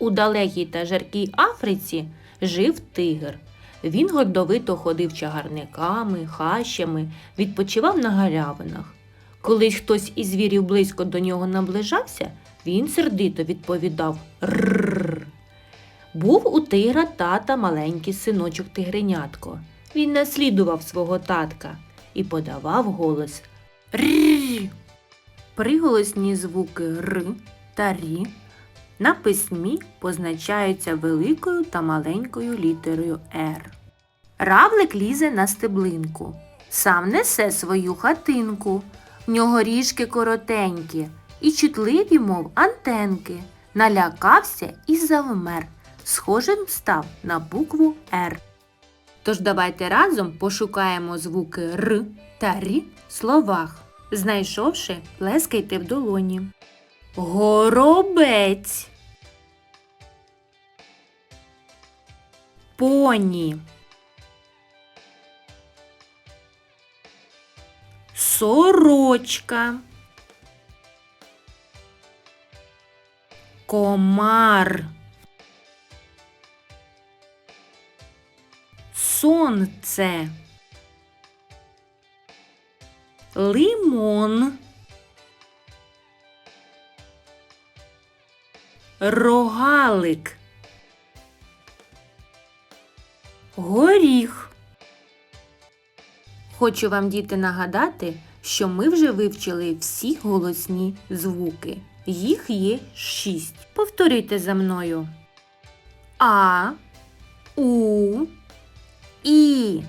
У далекій та жаркій Африці жив тигр. Він гордовито ходив чагарниками, хащами, відпочивав на галявинах. Коли хтось із звірів близько до нього наближався, він сердито відповідав «Рррр». Був у тигра тата маленький синочок тигренятко. Він наслідував свого татка і подавав голос «Рррр». Приголосні звуки Р та Рі на письмі позначаються великою та маленькою літерою Р. Равлик лізе на стеблинку, сам несе свою хатинку. В нього ріжки коротенькі і чутливі, мов антенки. Налякався і завмер. Схожим став на букву Р. Тож давайте разом пошукаємо звуки Р та Рі в словах. Знайшовши, плескайте в долоні. Горобець. Поні. Сорочка. Комар. Сонце. Лимон. Рогалик. Горіх. Хочу вам, діти, нагадати, що ми вже вивчили всі голосні звуки. Їх є шість. Повторюйте за мною. А, У, І,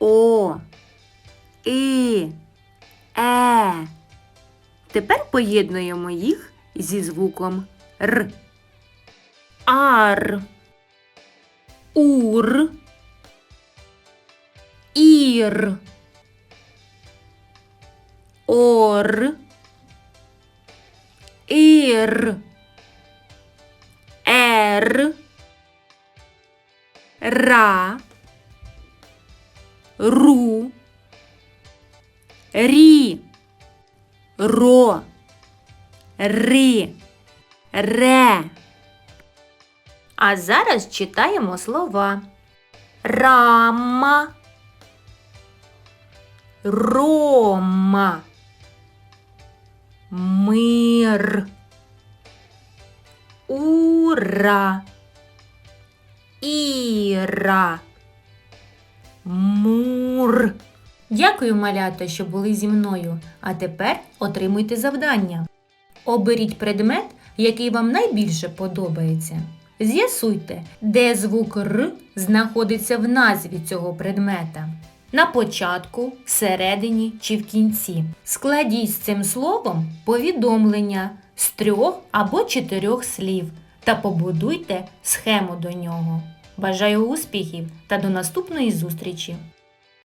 О, І, Е. Тепер поєднуємо їх зі звуком Р. Ар. Ур. Ір. Ор. Ір. Ер. Ра. Ру. Рі. Ро. Ри. Ре. А зараз читаємо слова. Рама. Рома. Мир. Ура. Іра. Мур. Дякую, малята, що були зі мною. А тепер отримуйте завдання. Оберіть предмет, який вам найбільше подобається. З'ясуйте, де звук Р знаходиться в назві цього предмета. На початку, всередині чи в кінці. Складіть з цим словом повідомлення з трьох або чотирьох слів та побудуйте схему до нього. Бажаю успіхів та до наступної зустрічі!